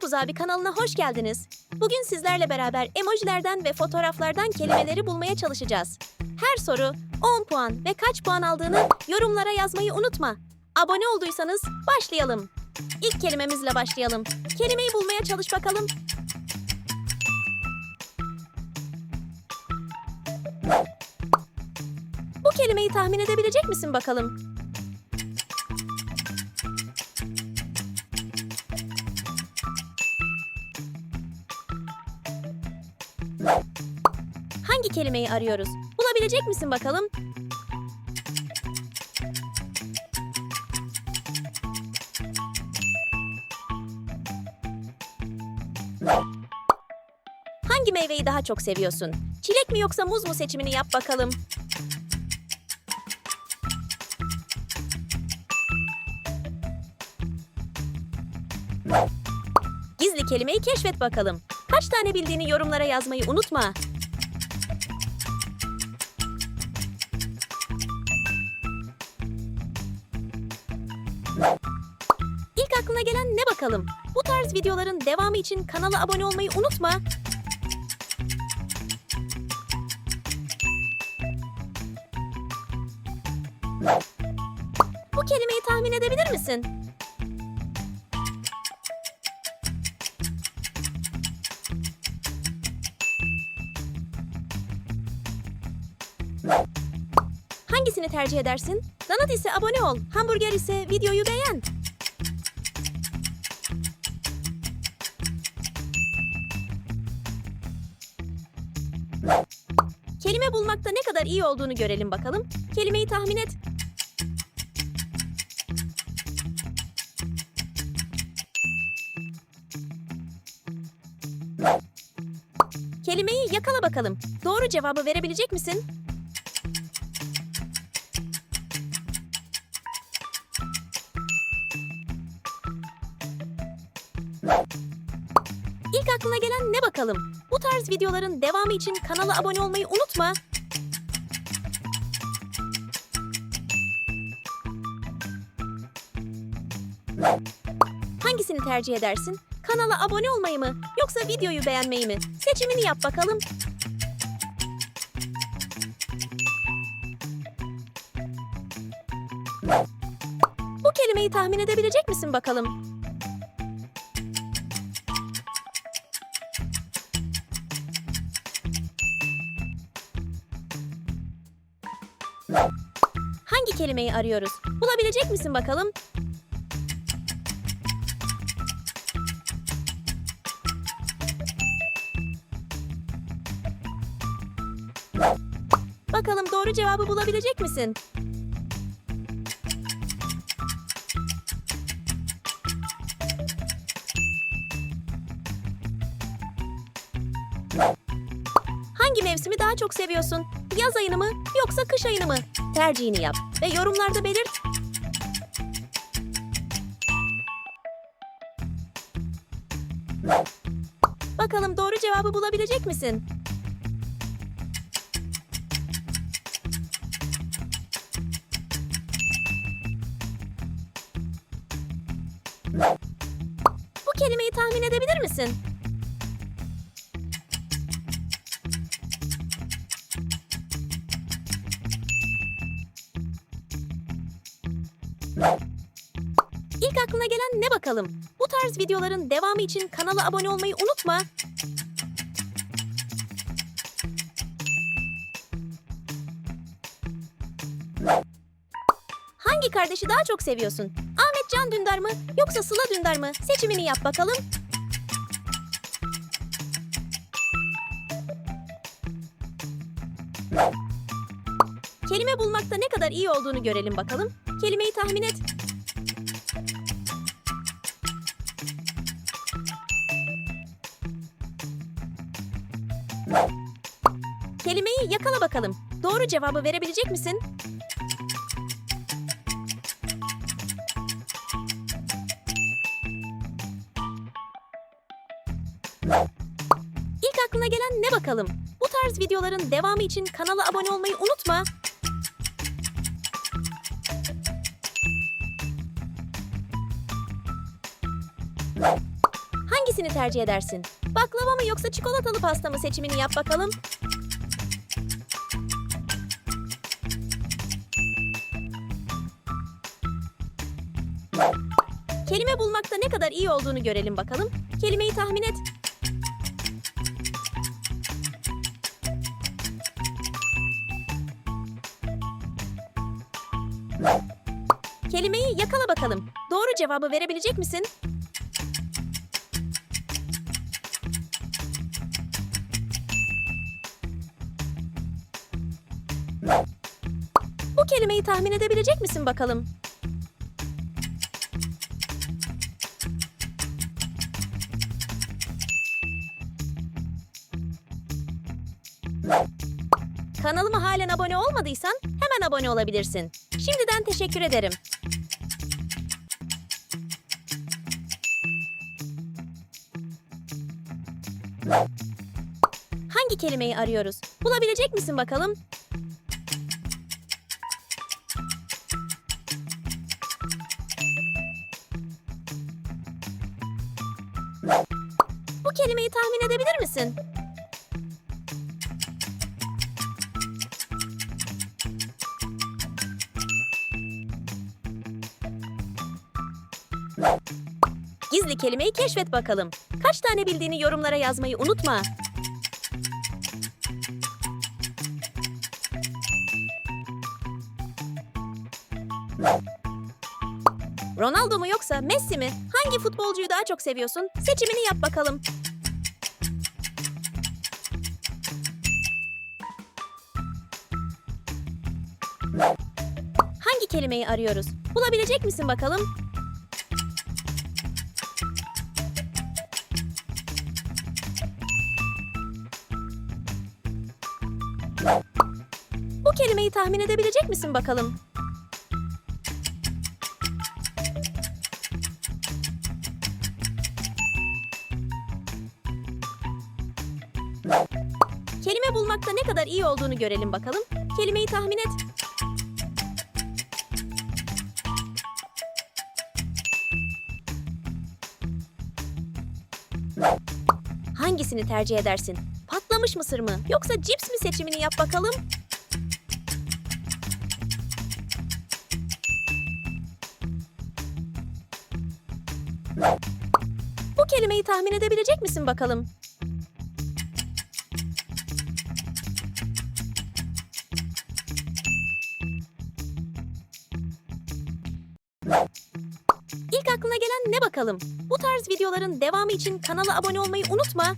Karpuz abi kanalına hoş geldiniz. Bugün sizlerle beraber emojilerden ve fotoğraflardan kelimeleri bulmaya çalışacağız. Her soru 10 puan ve kaç puan aldığını yorumlara yazmayı unutma. Abone olduysanız başlayalım. İlk kelimemizle başlayalım. Kelimeyi bulmaya çalış bakalım. Bu kelimeyi tahmin edebilecek misin bakalım? Hangi kelimeyi arıyoruz? Bulabilecek misin bakalım? Hangi meyveyi daha çok seviyorsun? Çilek mi yoksa muz mu seçimini yap bakalım. Gizli kelimeyi keşfet bakalım. Kaç tane bildiğini yorumlara yazmayı unutma. İlk aklına gelen ne bakalım? Bu tarz videoların devamı için kanala abone olmayı unutma. Bu kelimeyi tahmin edebilir misin? Hangisini tercih edersin? Donat ise abone ol, hamburger ise videoyu beğen. Kelime bulmakta ne kadar iyi olduğunu görelim bakalım. Kelimeyi tahmin et. Kelimeyi yakala bakalım. Doğru cevabı verebilecek misin? Bakalım? Bu tarz videoların devamı için kanala abone olmayı unutma. Hangisini tercih edersin? Kanala abone olmayı mı yoksa videoyu beğenmeyi mi? Seçimini yap bakalım. Bu kelimeyi tahmin edebilecek misin bakalım? Hangi kelimeyi arıyoruz? Bulabilecek misin bakalım? Bakalım doğru cevabı bulabilecek misin? Hangi mevsimi daha çok seviyorsun? Yaz ayını mı yoksa kış ayını mı? Tercihini yap ve yorumlarda belirt. Bakalım doğru cevabı bulabilecek misin? Bu kelimeyi tahmin edebilir misin? İlk aklına gelen ne bakalım? Bu tarz videoların devamı için kanala abone olmayı unutma. Hangi kardeşi daha çok seviyorsun? Ahmet Can Dündar mı yoksa Sıla Dündar mı? Seçimini yap bakalım. Kelime bulmakta ne kadar iyi olduğunu görelim bakalım. Kelimeyi tahmin et. Kelimeyi yakala bakalım. Doğru cevabı verebilecek misin? İlk aklına gelen ne bakalım? Bu tarz videoların devamı için kanala abone olmayı unutma. Hangisini tercih edersin? Baklava mı yoksa çikolatalı pasta mı seçimini yap bakalım. Kelime bulmakta ne kadar iyi olduğunu görelim bakalım. Kelimeyi tahmin et. Kelimeyi yakala bakalım. Doğru cevabı verebilecek misin? Bu kelimeyi tahmin edebilecek misin bakalım? Kanalıma halen abone olmadıysan hemen abone olabilirsin. Şimdiden teşekkür ederim. Hangi kelimeyi arıyoruz? Bulabilecek misin bakalım? Tahmin edebilir misin? Gizli kelimeyi keşfet bakalım. Kaç tane bildiğini yorumlara yazmayı unutma. Ronaldo mu yoksa Messi mi? Hangi futbolcuyu daha çok seviyorsun? Seçimini yap bakalım. Hangi kelimeyi arıyoruz? Bulabilecek misin bakalım? Bu kelimeyi tahmin edebilecek misin bakalım? Kelime bulmakta ne kadar iyi olduğunu görelim bakalım. Kelimeyi tahmin et. Hangisini tercih edersin? Patlamış mısır mı yoksa cips mi seçimini yap bakalım. Bu kelimeyi tahmin edebilecek misin bakalım? İlk aklına gelen ne bakalım? Bu tarz videoların devamı için kanala abone olmayı unutma.